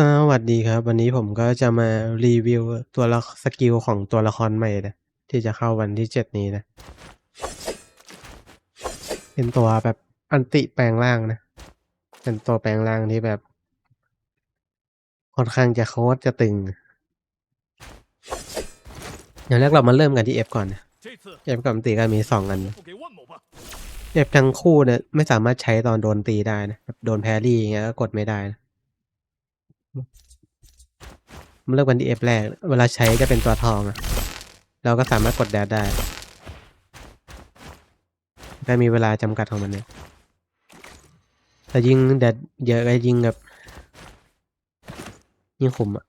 สวัสดีครับ วันนี้ผมก็จะมารีวิวตัวสกิลของตัวละครใหม่นะที่จะเข้าวันที่เจ็ดนี้นะ เป็นตัวแบบอันติแปลงร่างนะ เป็นตัวแปลงร่างที่แบบ ค่อนข้างจะโคตรจะตึงอย่างแรกเรามาเริ่มกันที่เอฟก่อนนะเอฟกับอันติก็มีสองอันเอฟทั้งคู่เนี่ยไม่สามารถใช้ตอนโดนตีได้นะโดนแพรี่อย่างเงี้ยก็กดไม่ได้นะ มาเริ่มกันที่ F แรก เวลาใช้จะเป็นตัวทองอะเราก็สามารถกดแดดได้แต่มีเวลาจำกัดของมันเนี่ยแต่ยิงแดดเยอะก็ยิงแบบยิงขุมอะ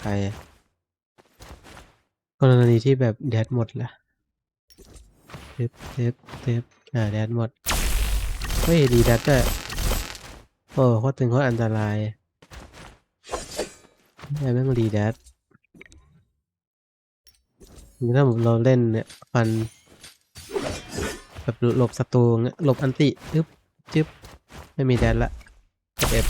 ใครกรณีที่แบบแดดหมดละเทปเทปเทปอ่าแดดหมด เฮ้ย ดีแดดด้วย โอ้โคตรตึงโคตอันตรายไอ้แม่งรีแดดถ้าเราเล่นเนี่ยฟันแบบหลบศัตรูเงี้ยหลบอันติจึ๊บจึ๊บไม่มีแดดละเอฟ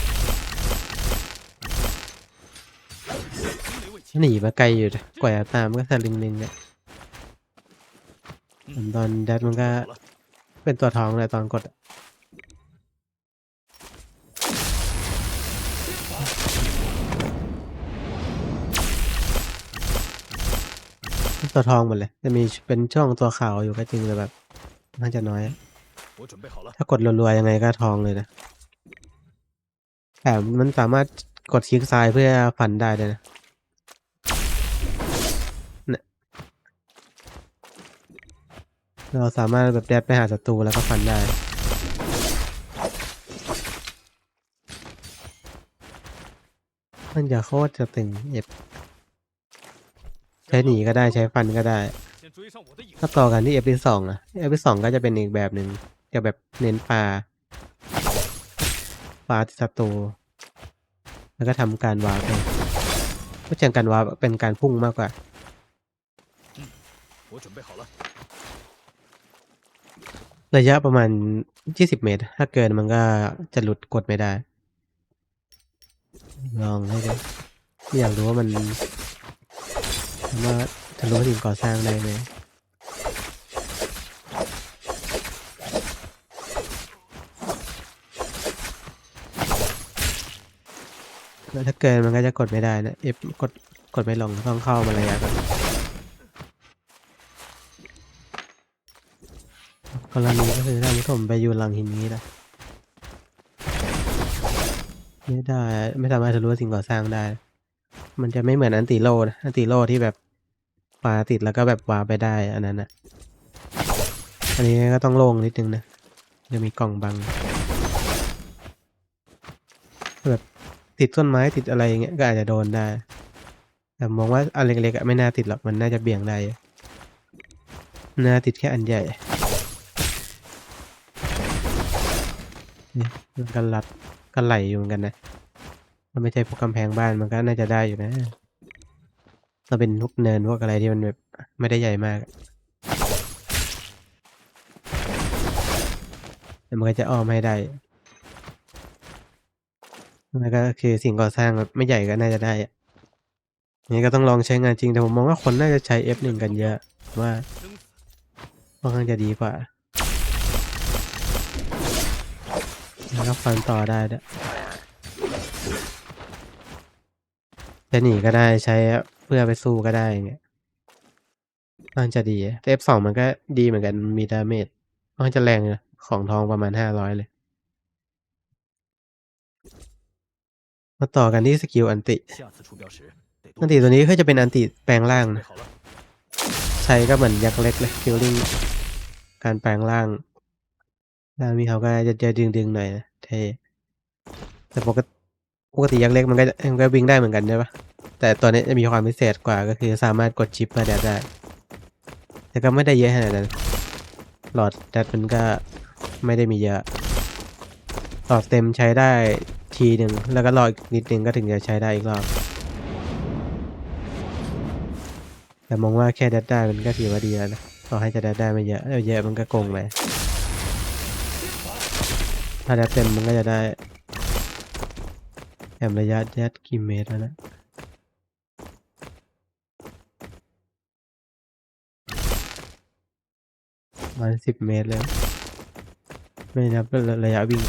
หนีมาไกลอยู่กว่าตามก็สลิงลิงเนี่ยตอนแดดมันก็เป็นตัวทองเลยตอนกด ตัวทองหมดเลย จะมีเป็นช่องตัวขาวอยู่ก็จริงแต่แบบน่าจะน้อย ถ้ากดรวยๆยังไงก็ทองเลยนะแถมมันสามารถกดคลิกทรายเพื่อฝันได้ด้วยนะเราสามารถแบบแดดไปหาศัตรูแล้วก็ฟันได้มันจะโคตรจะตึงเอ็ฟ ใช้หนีก็ได้ใช้ฟันก็ได้ ถ้าต่อกันที่เอฟที่สองนะเอฟที่สองก็จะเป็นอีกแบบหนึ่งจะแบบเน้นปลาปลาติดศัตรูแล้วก็ทำการวาร์ปก็เชิงการวาร์ปเป็นการพุ่งมากกว่าระยะประมาณ 20 เมตร ถ้าเกินมันก็จะหลุดกดไม่ได้ ลองให้ดูอยากรู้ว่ามัน สามารถทะลุสิ่งก่อสร้างได้ไหมแล้วถ้าเกินมันก็จะกดไม่ได้นะ F กดกดไม่ลงต้องเข้ามาระยะก่อนกรณีก็คือถ้าผมไปอยู่หลังหินนี้นะไม่ได้ไม่สามารถทะลุสิ่งก่อสร้างได้ มันจะไม่เหมือนอันติโลนะอันติโลที่แบบ ปาติดแล้วก็แบบวาไปได้อันนั้นนะอันนี้ก็ต้องโล่งนิดนึงนะจะมีกล่องบัง แบบติดต้นไม้ติดอะไรอย่างเงี้ยก็อาจจะโดนได้ แต่มองว่าอันเล็กๆไม่น่าติดหรอกมันน่าจะเบี่ยงได้น่าติดแค่อันใหญ่นี่มันก็รัดก็ไหลอยู่เหมือนกันนะมันไม่ใช่พวกกำแพงบ้านมันก็น่าจะได้อยู่นะ ถ้าเป็นพวกเนินพวกอะไรที่มันแบบไม่ได้ใหญ่มากมันก็จะอ้อมให้ได้แล้วก็คือสิ่งก่อสร้างแบบไม่ใหญ่ก็น่าจะได้อนี่ก็ต้องลองใช้งานจริงแต่ผมมองว่าคนน่าจะใช้ F1 กันเยอะว่าค่อนข้างจะดีกว่าแล้วก็ฟันต่อได้ด้วยจะหนีก็ได้ใช้ เพื่อไปสู้ก็ได้เนี่ยมันจะดีเอฟสองมันก็ดีเหมือนกันมีดาเมจมันจะแรงนะของทองประมาณห้าร้อยเลย มาต่อกันที่สกิลอันติอันติตัวนี้ก็จะเป็นอันติแปลงร่างนะ ใช้ก็เหมือนยักษ์เล็กเลยฟิลลิ่งการแปลงร่างร่างมีเขาก็จะจะดึงดึงหน่อยนะเทแต่ปกติปกติยักษ์เล็กมันก็มันก็วิ่งได้เหมือนกันใช่ปะ แต่ตัวนี้จะมีความพิเศษกว่าก็คือสามารถกดชิปมาแดดได้ แต่ก็ไม่ได้เยอะขนาดนั้น หลอดแดดมันก็ไม่ได้มีเยอะ หลอดเต็มใช้ได้ทีหนึ่งแล้วก็รออีกนิดนึงก็ถึงจะใช้ได้อีกรอบ แต่มองว่าแค่แดดได้มันก็ถือว่าดีแล้วนะต่อให้จะแดดได้ไม่เยอะเอาเยอะมันก็โกงไปถ้าแดดเต็มมันก็จะได้แอมระยะแดดกี่เมตรแล้วนะ ระมาณสิบเมตรเลยไม่นับระระยะวิ่ง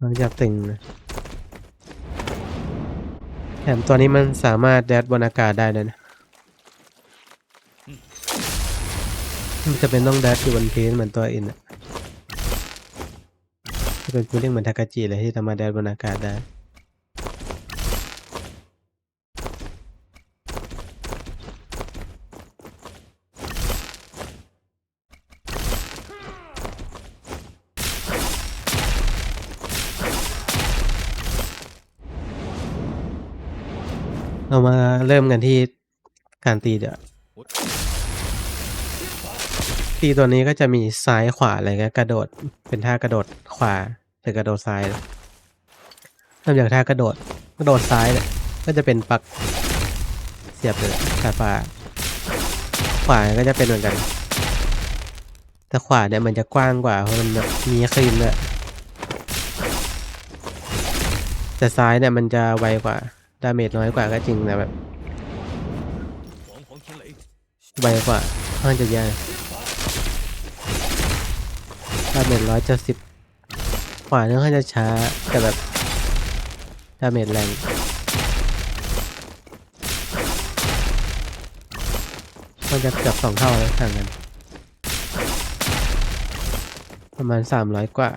มันจะตึงนะแถมตัวนี้มันสามารถแดดบนอากาศได้เลยนะมันจะเป็นต้องแดดอยู่บนพื้นเหมือนตัวอินอะจะเป็นคูลิ่งเหมือนทากาจิเลยที่สามาแดดบนอากาศได้ เรามาเริ่มกันที่การตีเดี๋ยวตีตัวนี้ก็จะมีซ้ายขวาอะไรเงี้ยกระโดด เป็นท่ากระโดดขวาหรือกระโดดซ้ายนะเริ่มจากท่ากระโดดกระโดดซ้ายเนี่ยก็จะเป็นปักเสียบเลยกาฟ้าขวาก็จะเป็นเหมือนกัน แต่ขวาเนี่ยมันจะกว้างกว่าเพราะมันมีครีมเลยแต่ซ้ายเนี่ยมันจะไวกว่า ดาเมจน้อยกว่าก็จริงนะแบบไวกว่าค่อนจะยากดาเมจร้อยเจ็ดสิบขวาเนื้อค่อนจะช้าแต่แบบดาเมจแรงมันจะเกือบสองเท่าแล้วต่างนั้นประมาณสามร้อยกว่า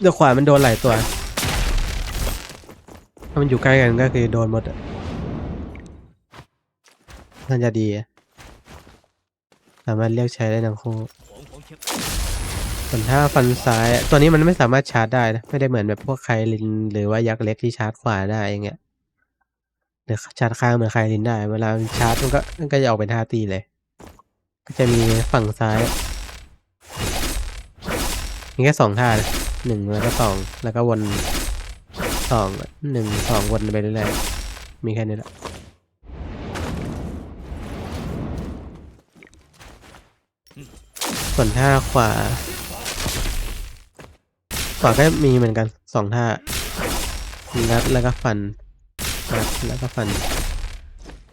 เดี๋ยวขวามันโดนหลายตัว ถ้ามันอยู่ใกล้กันก็คือโดนหมดน่าจะดีสามารถเรียกใช้ได้ทั้งคู่ส่วนถ้าฟันซ้ายตัวนี้มันไม่สามารถชาร์จได้นะไม่ได้เหมือนแบบพวกไคลิน หรือว่ายักษ์เล็กที่ชาร์จขวาได้อย่างเงี้ยหรือชาร์จข้างเหมือนไคลินได้เวลาชาร์จมันก็มันก็จะออกเป็นท่าตีเลย ก็จะมีฝั่งซ้ายมีแค่สองท่านะหนึ่งแล้วก็สองแล้วก็วน สองหนึ่งสองวนไปเรื่อยๆมีแค่นี้แหละส่วนท่าขวา ขวาก็มีเหมือนกันสองท่างัดแล้วก็ฟันงัดแล้วก็ฟัน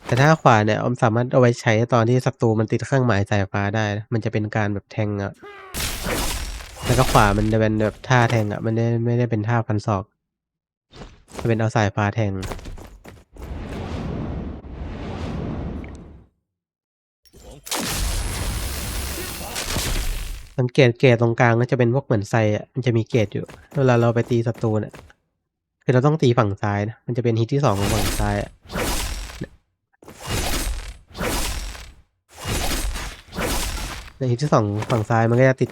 แต่ท่าขวาเนี่ยอมสามารถเอาไว้ใช้ตอนที่ศัตรูมันติดเครื่องหมายสายฟ้าได้ มันจะเป็นการแบบแทงอะแล้วก็ขวามันจะเป็นแบบท่าแทงอะมันไม่ได้ไม่ได้เป็นท่าฟันศอก จะเป็นเอาสายฟ้าแทง สังเกตเกตตรงกลางก็จะเป็นพวกเหมือนไซอะ มันจะมีเกตอยู่ เวลาเราไปตีศัตรูเนี่ยคือเราต้องตีฝั่งซ้ายนะ มันจะเป็นฮิตที่สองของฝั่งซ้ายอะในฮิตที่สองฝั่งซ้ายมันก็จะติด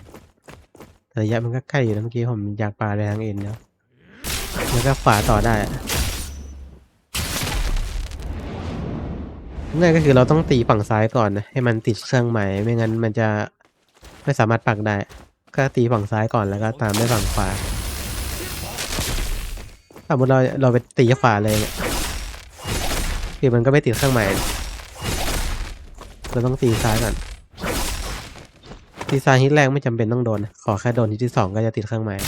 แต่ระยะมันก็ใกล้อยู่นะเมื่อกี้ผมอยากปาไปทางเอ็นแล้ว แล้วก็ขวาต่อได้อะง่ายก็คือเราต้องตีฝั่งซ้ายก่อนนะให้มันติดเครื่องหมายไม่งั้นมันจะไม่สามารถปักได้ ก็ตีฝั่งซ้ายก่อนแล้วก็ตามด้วยฝั่งขวาสมมติเราเราไปตีขวาเลยเนี่ยคือมันก็ไม่ติดเครื่องหมายเราต้องตีซ้ายก่อนตีซ้ายฮิตแรกไม่จำเป็นต้องโดน ขอแค่โดนฮิตที่สองก็จะติดเครื่องหมาย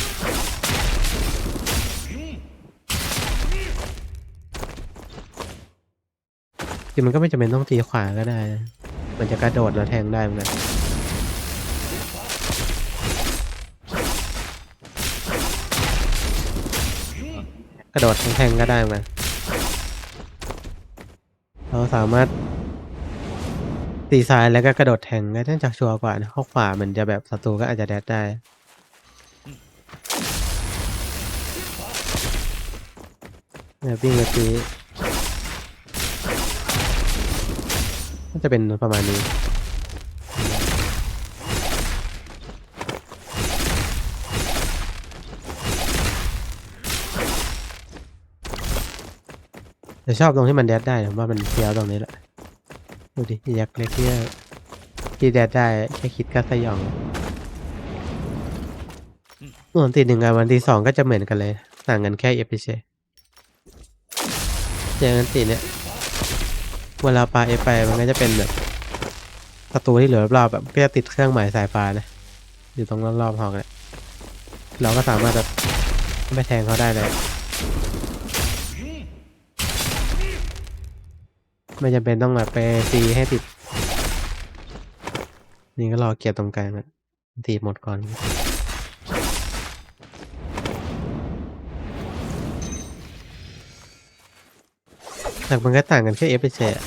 คือมันก็ไม่จำเป็นต้องตีขวาก็ได้ มันจะกระโดดแล้วแทงได้เหมือนกันกระโดดแทงก็ได้เหมือนกันเราสามารถตีซ้ายแล้วก็กระโดดแทงก็น่าจะชัวร์กว่านะเพราะขวามันจะแบบศัตรูก็อาจจะแดดได้เนี่ยวิ่งมา ตีก็จะเป็นประมาณนี้ แต่ชอบตรงที่มันแดดได้ผมว่ามันเฟี้ยวตรงนี้แหละ ดูดิยักษ์เล็กที่ที่แดดได้แค่คิดก็สยองวส่วนตีหนึ่งกับวันที่สองก็จะเหมือนกันเลย ต่างกันแค่เอฟเฉยอย่างนั้นตีเนี่ย เวลาปลาเอไปมันก็จะเป็นแบบประตูที่เหลือรอบๆแบบก็จะติดเครื่องหมายสายฟ้านะ อยู่ตรงรอบๆห้องเลยเราก็สามารถแบบไม่แทงเขาได้เลยไม่จำเป็นต้องแบบไปตีให้ติด นี่ก็รอเกียร์ตรงกลางอะตีหมดก่อน หลักมันก็ต่างกันแค่เอฟไปแชร์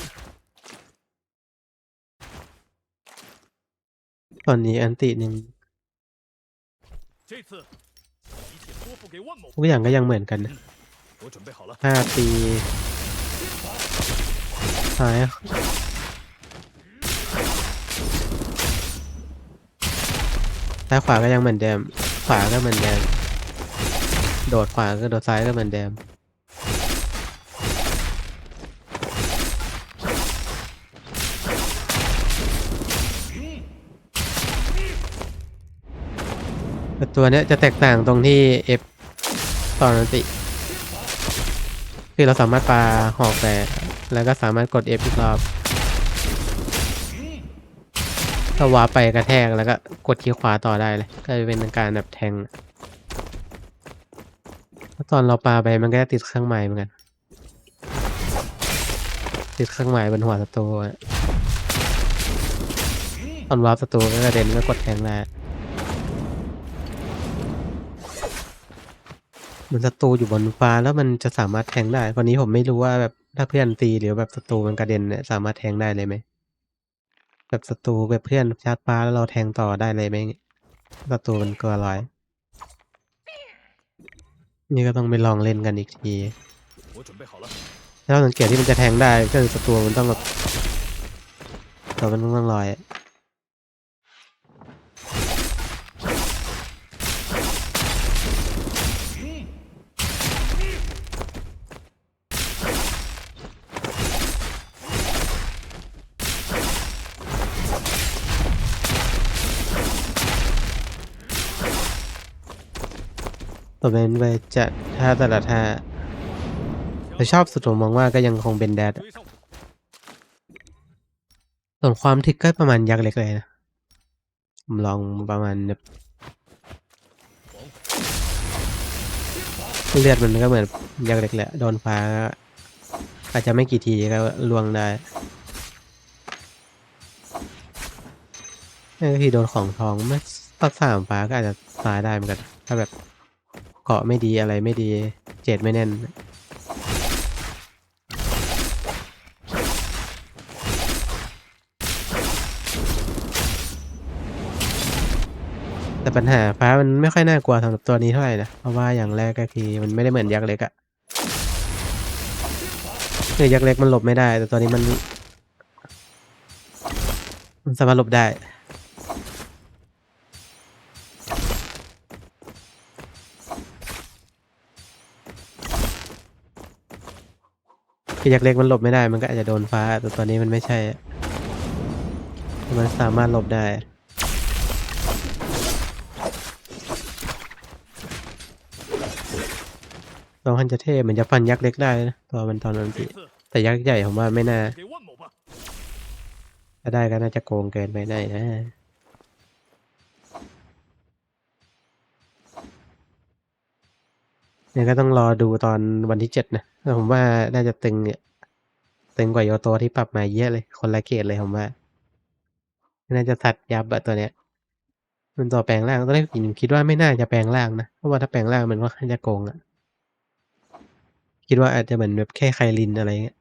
ตอนนี้อันติหนึ่งทุกอย่างก็ยังเหมือนกันนะห้าปีหายซ้ายขวาก็ยังเหมือนเดิม ขวาก็เหมือนเดิม โดดขวาก็โดดซ้ายก็เหมือนเดิม ต่ตัวเนี้ยจะแตกต่างตรงที่ F ตอนนันติ คือเราสามารถปาหอกแต่แล้วก็สามารถกด F อีกรอบถ้าวาไปกระแทกแล้วก็กดคีย์ขวาต่อได้เลย ก็จะเป็นการแบบแทงแล้วตอนเราปาไปมันก็จะติดเครื่องหมายเหมือนกัน ติดเครื่องหมายบนหัวศัตรูอะตอนวาร์ปศัตรูก็กระเด็นก็กดแทงได้ มันศัตรูอยู่บนฟ้าแล้วมันจะสามารถแทงได้ วันนี้ผมไม่รู้ว่าแบบถ้าเพื่อนตีหรือแบบศัตรูมันกระเด็นเนี่ยสามารถแทงได้เลยไหมแบบศัตรูแบบเพื่อนชาร์จฟ้าแล้วเราแทงต่อได้เลยไหมศัตรูมันกลัวลอย นี่ก็ต้องไปลองเล่นกันอีกทีถ้าสังเกตที่มันจะแทงได้ก็คือศัตรูมันต้องแบบตัมันต้องลอย ตัวเบนไปจะท่าแต่ละท่าแต่ชอบสุดผมมองว่าก็ยังคงเป็นแดดส่วนความทึกก็ประมาณยักษ์เล็กเลยนะผมลองประมาณเลือดมันก็เหมือนยักษ์เล็กแหละโดนฟ้าอาจจะไม่กี่ทีก็ล่วงได้ทีโดนของทองไม่ตัดสามฟ้าก็อาจจะตายได้เหมือนกัน ถ้าแบบ เกาะไม่ดีอะไรไม่ดี เจ็ดไม่แน่น แต่ปัญหาฟ้ามันไม่ค่อยน่ากลัวสำหรับตัวนี้เท่าไหร่นะ เพราะว่าอย่างแรกก็คือมันไม่ได้เหมือนยักษ์เล็กอะคือยักษ์เล็กมันหลบไม่ได้ แต่ตัวนี้มัน มันสามารถหลบได้ คือยักษ์เล็กมันหลบไม่ได้ มันก็อาจจะโดนฟ้า แต่ตอนนี้มันไม่ใช่ มันสามารถหลบได้ ลองฮันจะเท่มันจะฟันยักษ์เล็กได้นะตัวมันตอนนั้นทีแต่ยักษ์ใหญ่ผมว่าไม่น่าจะได้ก็น่าจะโกงเกินไปได้นะ เนี่ยก็ต้องรอดูตอนวันที่เจ็ดนะแต่ผมว่าน่าจะตึงเนี่ยตึงกว่าโยโตที่ปรับมาเยอะเลย คนละเกรดเลยผมว่าน่าจะสัดยับอะตัวเนี้ย มันตัวแปลงร่างตอนแรกผมคิดว่าไม่น่าจะแปลงร่างนะเพราะว่าถ้าแปลงร่างมันก็จะโกงอะคิดว่าอาจจะเหมือนแบบแค่ไคลินอะไรเงี้ย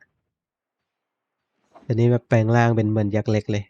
แต่นี่แบบแปลงร่างเป็นเหมือนยักษ์เล็กเลย